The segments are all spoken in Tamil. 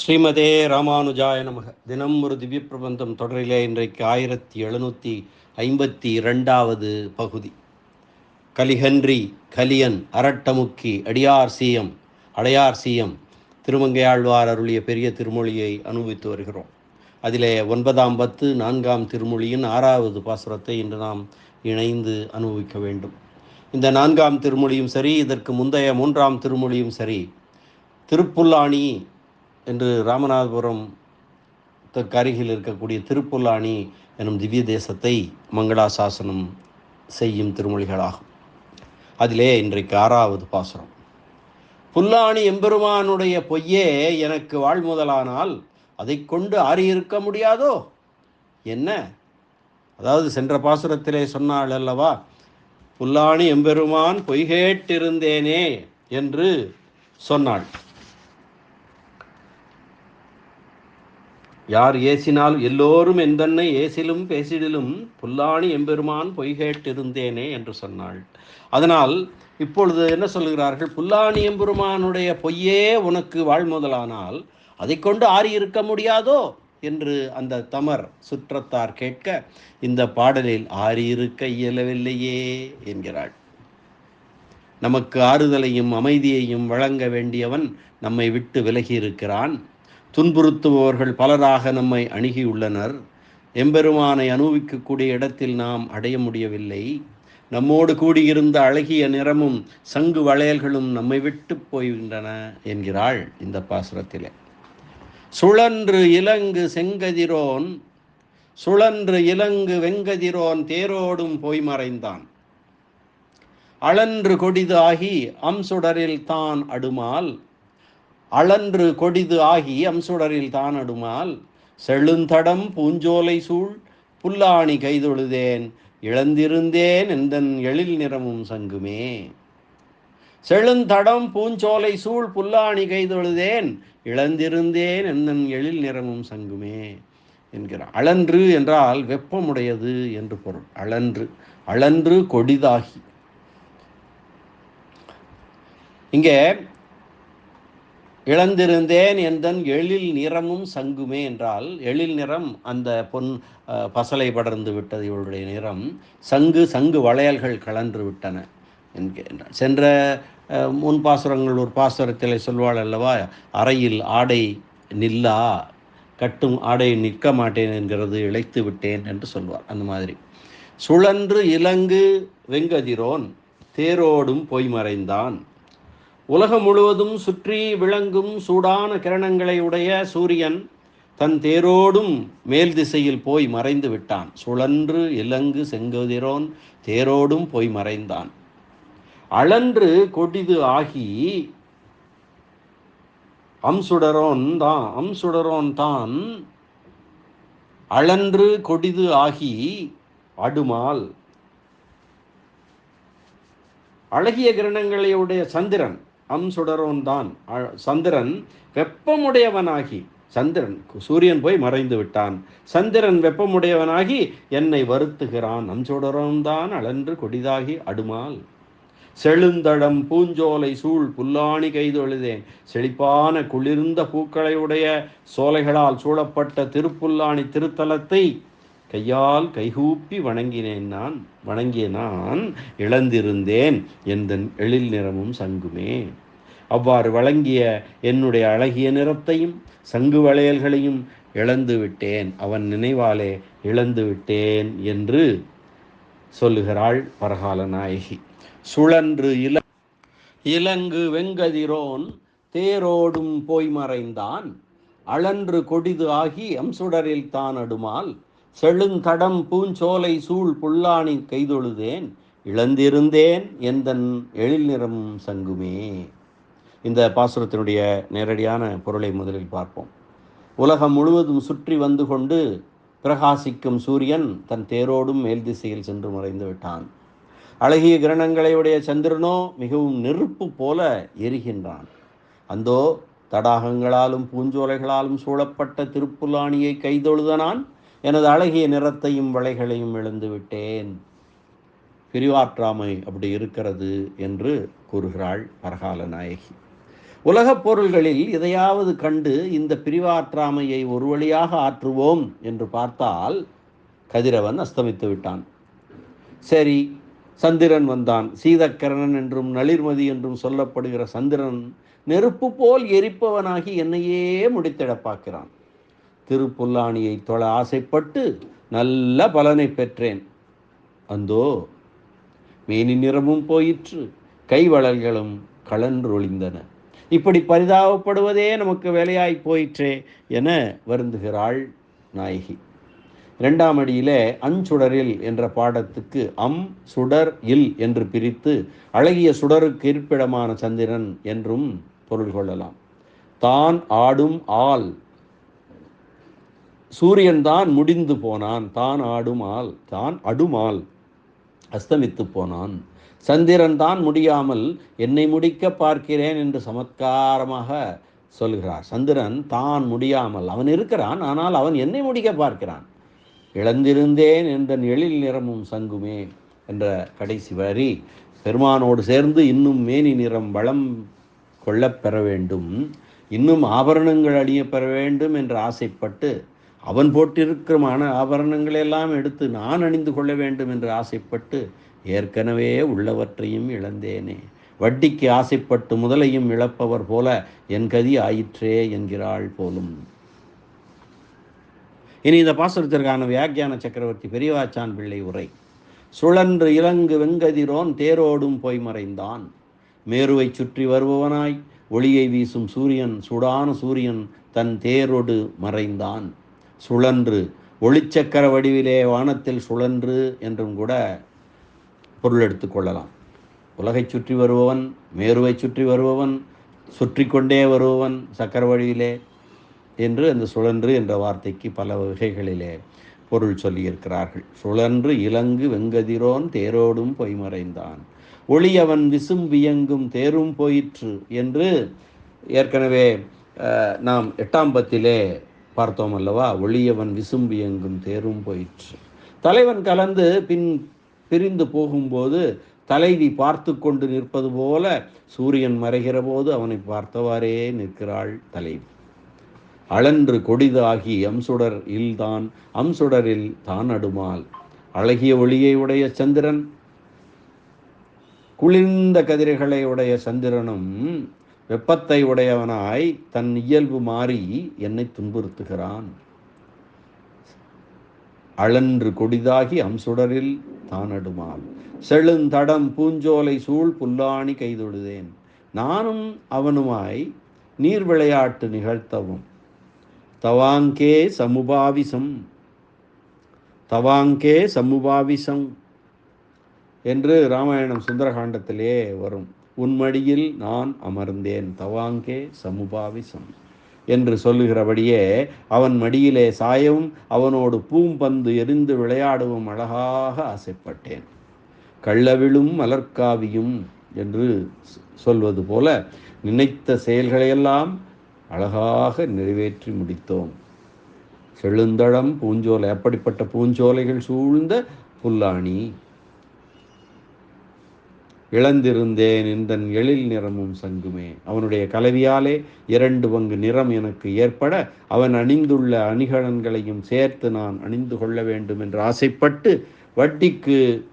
ஸ்ரீமதே ராமானுஜாய நமக. தினம் ஒரு திவ்ய பிரபந்தம் தொடரிலே இன்றைக்கு ஆயிரத்தி எழுநூற்றி ஐம்பத்தி இரண்டாவது பகுதி. கலிகன்றி கலியன் அரட்டமுக்கி அடியார் சீயம் அடையார் சீயம் திருமங்கையாழ்வார் அருளிய பெரிய திருமொழியை அனுபவித்து வருகிறோம். அதிலே ஒன்பதாம் பத்து நான்காம் திருமொழியின் ஆறாவது பாசுரத்தை இன்று நாம் இணைந்து அனுபவிக்க வேண்டும். இந்த நான்காம் திருமொழியும் சரி இதற்கு முந்தைய மூன்றாம் திருமொழியும் சரி திருப்புல்லாணி என்று ராமநாதபுரம் அருகில் இருக்கக்கூடிய திருப்புல்லாணி எனும் திவ்ய தேசத்தை மங்களாசாசனம் செய்யும் திருமொழிகளாகும். அதிலே இன்றைக்கு ஆறாவது பாசுரம். புல்லாணி எம்பெருமானுடைய பொய்யே எனக்கு வாழ்முதலானால் அதை கொண்டு ஆறியிருக்க முடியாதோ? என்ன? அதாவது சென்ற பாசுரத்திலே சொன்னாள் அல்லவா புல்லாணி எம்பெருமான் பொய்கேட்டிருந்தேனே என்று சொன்னாள். யார் ஏசினால் எல்லோரும் எந்தன்னை ஏசிலும் பேசிடிலும் புல்லாணி எம்பெருமான் பொய்கேட்டிருந்தேனே என்று சொன்னாள். அதனால் இப்பொழுது என்ன சொல்கிறார்கள் புல்லாணி எம்பெருமானுடைய பொய்யே உனக்கு வாழ்முதலானால் அதை கொண்டு ஆறி இருக்க முடியாதோ? என்று அந்த தமர் சுற்றத்தார் கேட்க இந்த பாடலில் ஆறியிருக்க இயலவில்லையே என்கிறாள். நமக்கு ஆறுதலையும் அமைதியையும் வழங்க வேண்டியவன் நம்மை விட்டு விலகி இருக்கிறான். துன்புறுத்துபவர்கள் பலராக நம்மை அணுகியுள்ளனர். எம்பெருமானை அனுபவிக்கக்கூடிய இடத்தில் நாம் அடைய முடியவில்லை. நம்மோடு கூடியிருந்த அழகிய நிறமும் சங்கு வளையல்களும் நம்மை விட்டு போய்கின்றன என்கிறாள் இந்த பாசுரத்திலே. சுழன்று இலங்கு செங்கதிரோன் சுழன்று இலங்கு வெங்கதிரோன் தேரோடும் போய் மறைந்தான். அளன்று கொடிதாகி அம்சுடரில் தான் அடுமால் அளன்று கொடிது ஆகி அம்சுடரில் தான் அடுமால் செழுந்தடம் பூஞ்சோலை சூழ் புல்லாணி கைதொழுதேன் இழந்திருந்தேன் எந்தன் எழில் நிறமும் சங்குமே. செழுந்தடம் பூஞ்சோலை சூழ் புல்லாணி கைதொழுதேன் இழந்திருந்தேன் எந்தன் எழில் நிறமும் சங்குமே. என்கிறார் அளன்று என்றால் வெப்பமுடையது என்று பொருள். அளன்று அளன்று கொடிதாகி. இங்கே இழந்திருந்தேன் எந்தன் எழில் நிறமும் சங்குமே என்றால் எழில் நிறம் அந்த பொன் பசலை படர்ந்து விட்டது இவளுடைய நிறம் சங்கு சங்கு வளையல்கள் கலன்று விட்டன என்கின்றார் சென்ற முன் பாசுரங்கள் ஒரு பாசுரத்தில் சொல்வாள் அல்லவா அறையில் ஆடை நில்லா கட்டும் ஆடை நிற்க மாட்டேன் என்கிறது இழைத்து விட்டேன் என்று சொல்வார் அந்த மாதிரி. சுழன்று இலங்கு வெங்கதிரோன் தேரோடும் பொய் மறைந்தான் உலகம் முழுவதும் சுற்றி விளங்கும் சூடான கிரணங்களை உடைய சூரியன் தன் தேரோடும் மேல் திசையில் போய் மறைந்து விட்டான். சுழன்று இலங்கு செங்கதிரோன் தேரோடும் போய் மறைந்தான். அளன்று கொடிது ஆகி அம்சுடரோன் தான் அம்சுடரோன் தான் அளன்று கொடிது ஆகி அடுமால். அழகிய கிரணங்களையுடைய சந்திரன் அம் சுடரோன்தான் சந்திரன் வெப்பமுடையவனாகி சந்திரன் சூரியன் போய் மறைந்து விட்டான். சந்திரன் வெப்பமுடையவனாகி என்னை வருத்துகிறான். அம் அலன்று கொடிதாகி அடுமால். செழுந்தடம் பூஞ்சோலை சூழ் புல்லாணி கைதொழுதேன் செழிப்பான குளிர்ந்த பூக்களை உடைய சோலைகளால் சூழப்பட்ட திருப்புல்லாணி திருத்தலத்தை கையால் கைகூப்பி வணங்கினேன் நான் வணங்கிய நான் இழந்திருந்தேன் எந்தன் எழில் நிறமும் சங்குமே. அவ்வாறு வழங்கிய என்னுடைய அழகிய நிறத்தையும் சங்கு வளையல்களையும் இழந்து விட்டேன் அவன் நினைவாலே இழந்து விட்டேன் என்று சொல்லுகிறாள் பரகால நாயகி. சுழன்று இல இலங்கு வெங்கதிரோன் தேரோடும் போய் மறைந்தான் அளன்று கொடிது ஆகி அம்சுடரில் தான் அடுமால் செழுந்தடம் பூஞ்சோலை சூழ் புல்லாணி கைதொழுதேன் இழந்திருந்தேன் எந்தன் எழில் நிறம் சங்குமே. இந்த பாசுரத்தினுடைய நேரடியான பொருளை முதலில் பார்ப்போம். உலகம் முழுவதும் சுற்றி வந்து கொண்டு பிரகாசிக்கும் சூரியன் தன் தேரோடும் மேல் திசையில் சென்று மறைந்து விட்டான். அழகிய கிரணங்களையுடைய சந்திரனோ மிகவும் நெருப்பு போல எரிகின்றான். அந்தோ தடாகங்களாலும் பூஞ்சோலைகளாலும் சூழப்பட்ட திருப்புலாணியை கைதொழுத நான் எனது அழகிய நிறத்தையும் வளைகளையும் இழந்து விட்டேன். பிரிவாற்றாமை அப்படி இருக்கிறது என்று கூறுகிறாள் பரகால நாயகி. உலகப் பொருள்களில் எதையாவது கண்டு இந்த பிரிவாற்றாமையை ஒரு வழியாக ஆற்றுவோம் என்று பார்த்தால் கதிரவன் அஸ்தமித்து விட்டான். சரி சந்திரன் வந்தான். சீதக்கரணன் என்றும் நளிர்மதி என்றும் சொல்லப்படுகிற சந்திரன் நெருப்பு போல் எரிப்பவனாகி என்னையே முடித்திட பார்க்கிறான் திருப்புல்லாணியை தொழ ஆசைப்பட்டு நல்ல பலனை பெற்றேன். அந்தோ மேனி நிறமும் போயிற்று கைவளல்களும் கலன்றொழிந்தன. இப்படி பரிதாபப்படுவதே நமக்கு வேலையாய் போயிற்றே என வருந்துகிறாள் நாயகி. இரண்டாம் அடியிலே அஞ்சுடரில் என்ற பாடத்துக்கு அம் சுடர் இல் என்று பிரித்து அழகிய சுடருக்கு இருப்பிடமான சந்திரன் என்றும் பொருள் கொள்ளலாம். தான் ஆடும் ஆள் சூரியன் தான் முடிந்து போனான் தான் ஆடுமால் தான் அடுமால் அஸ்தமித்து போனான். சந்திரன் தான் முடியாமல் என்னை முடிக்க பார்க்கிறேன் என்று சமத்காரமாக சொல்கிறார். சந்திரன் தான் முடியாமல் அவன் இருக்கிறான் ஆனால் அவன் என்னை முடிக்க பார்க்கிறான். இழந்திருந்தேன் என்ற எழில் நிறமும் சங்குமே என்ற கடைசி வரி. பெருமானோடு சேர்ந்து இன்னும் மேனி நிறம் வளம் கொள்ளப் பெற வேண்டும். இன்னும் ஆபரணங்கள் அணிய பெற வேண்டும் என்று ஆசைப்பட்டு அவன் போட்டிருக்கிறமான ஆபரணங்களை எல்லாம் எடுத்து நான் அணிந்து கொள்ள வேண்டும் என்று ஆசைப்பட்டு ஏற்கனவே உள்ளவற்றையும் இழந்தேனே. வட்டிக்கு ஆசைப்பட்டு முதலையும் இழப்பவர் போல என் கதி ஆயிற்றே என்கிறாள் போலும். இனி இந்த பாசுரத்திற்கான வியாக்கியான சக்கரவர்த்தி பெரியவாச்சான் பிள்ளை உரை. சுழன்று இலங்கு வெங்கதிரோன் தேரோடும் போய் மறைந்தான். மேருவை சுற்றி வருபவனாய் ஒளியை வீசும் சூரியன் சுடான சூரியன் தன் தேரொடு மறைந்தான். சுழன்று ஒளிச்சக்கர வடிவிலே வானத்தில் சுழன்று என்றும் கூட பொருள் எடுத்துக்கொள்ளலாம் உலகை சுற்றி வருபவன் மேருவை சுற்றி வருபவன் சுற்றி கொண்டே வருபவன் சக்கர வழியிலே என்று அந்த சுழன்று என்ற வார்த்தைக்கு பல வகைகளிலே பொருள் சொல்லியிருக்கிறார்கள். சுழன்று இலங்கு வெங்கதிரோன் தேரோடும் பொய்மறைந்தான் ஒளி அவன் விசும் வியங்கும் தேரும் போயிற்று என்று ஏற்கனவே நாம் எட்டாம் பத்திலே பார்த்தோம் அல்லவா ஒளியவன் விசும்பியங்கும் தேரும் போயிற்று. தலைவன் கலந்து பின் பிரிந்து போகும்போது தலைவி பார்த்து கொண்டு நிற்பது போல சூரியன் மறைகிற போது அவனை பார்த்தவாறே நிற்கிறாள் தலைவி. அளன்று கொடிதாகி அம்சுடர் இல்தான் அம்சுடரில் தான் அடுமால் அழகிய ஒளியை உடைய சந்திரன் குளிர்ந்த கதிர்களை உடைய சந்திரனும் வெப்பத்தை உடையவனாய் தன் இயல்பு மாறி என்னை துன்புறுத்துகிறான். அளன்று கொடிதாகி அம்சுடரில் தான் செழுந்தடம் பூஞ்சோலை சூழ் புல்லாணி கைதொழுதேன். நானும் அவனுமாய் நீர் விளையாட்டு நிகழ்த்தவும். தவாங்கே சமுபாவிசம். தவாங்கே சமுபாவிசம். என்று ராமாயணம் சுந்தரகாண்டத்திலே வரும். உன்மடியில் நான் அமர்ந்தேன். தவாங்கே சமுபாவிசம் என்று சொல்லுகிறபடியே அவன் மடியிலே சாயவும் அவனோடு பூம்பந்து எரிந்து விளையாடவும் அழகாக ஆசைப்பட்டேன். கள்ளவிழும் மலர்காவியும் என்று சொல்வது போல நினைத்த செயல்களையெல்லாம் அழகாக நிறைவேற்றி முடித்தோம். செழுந்தளம் பூஞ்சோலை அப்படிப்பட்ட பூஞ்சோலைகள் சூழ்ந்த புல்லாணி. இழந்திருந்தேன் இந்தன் எழில் நிறமும் சங்குமே. அவனுடைய கலவியாலே இரண்டு பங்கு நிறம் எனக்கு ஏற்பட அவன் அணிந்துள்ள அணிகலன்களையும் சேர்த்து நான் அணிந்து கொள்ள வேண்டும் என்று ஆசைப்பட்டு வட்டிக்கு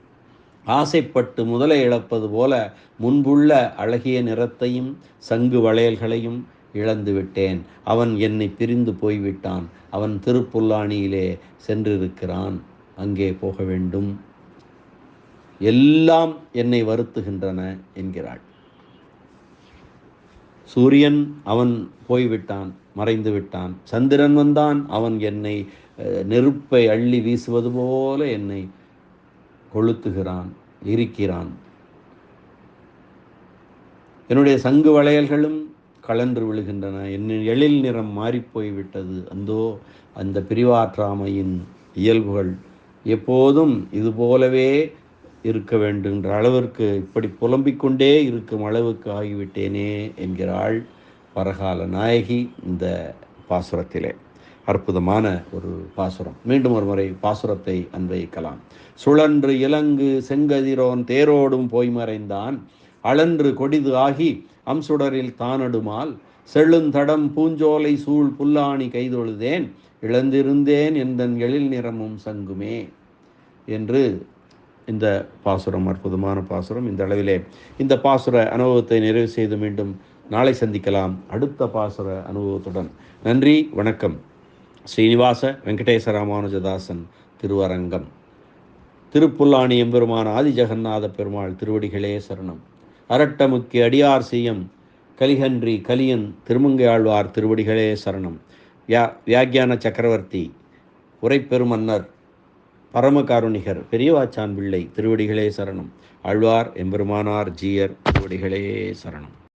ஆசைப்பட்டு முதலை இழப்பது போல முன்புள்ள அழகிய நிறத்தையும் சங்கு வளையல்களையும் இழந்து விட்டேன். அவன் என்னை பிரிந்து போய்விட்டான். அவன் திருப்புல்லாணியிலே சென்றிருக்கிறான். அங்கே போக வேண்டும். எல்லாம் என்னை வருத்துகின்றன என்கிறாள். சூரியன் அவன் போய்விட்டான் மறைந்து விட்டான். சந்திரன் வந்தான் அவன் என்னை நெருப்பை அள்ளி வீசுவது போல என்னை கொளுத்துகிறான் இருக்கிறான் என்னுடைய சங்கு வளையல்களும் கலன்று விழுகின்றன. என் எழில் நிறம் மாறிப்போய் விட்டது அந்தோ அந்த பிரிவாற்றாமையின் இயல்புகள் எப்போதும் இது போலவே இருக்க வேண்டுகின்ற அளவிற்கு இப்படி புலம்பிக் கொண்டே இருக்கும் அளவுக்கு ஆகிவிட்டேனே என்கிறாள் பரகால நாயகி இந்த பாசுரத்திலே. அற்புதமான ஒரு பாசுரம். மீண்டும் ஒரு முறை பாசுரத்தை அன்வயிக்கலாம். சுழன்று இலங்கு செங்கதிரோன் தேரோடும் போய் மறைந்தான். அளன்று கொடிது ஆகி அம்சுடரில் தானடுமால். செழுந்தடம் பூஞ்சோலை சூழ் புல்லாணி கைதொழுதேன். இழந்திருந்தேன் எந்தன் எழில் நிறமும் சங்குமே என்று இந்த பாசுரம் அற்புதமான பாசுரம். இந்த அளவிலே இந்த பாசுர அனுபவத்தை நிறைவு செய்து மீண்டும் நாளை சந்திக்கலாம். அடுத்த பாசுர அனுபவத்துடன். நன்றி வணக்கம். ஸ்ரீனிவாச வெங்கடேச ராமானுஜதாசன் திருவரங்கம். திருப்புல்லாணி எம்பெருமான ஆதி ஜெகநாத பெருமாள் திருவடிகளே சரணம். அரட்டமுக்கி அடியார் சீயம் கலிகன்றி கலியன் திருமங்கையாழ்வார் திருவடிகளே சரணம். வியா வியாக்கியான சக்கரவர்த்தி உரைப்பெருமன்னர் பரமகாருணிகர் பெரியவாச்சான் பிள்ளை திருவடிகளே சரணம். ஆழ்வார் எம்பெருமானார் ஜீயர் திருவடிகளே சரணம்.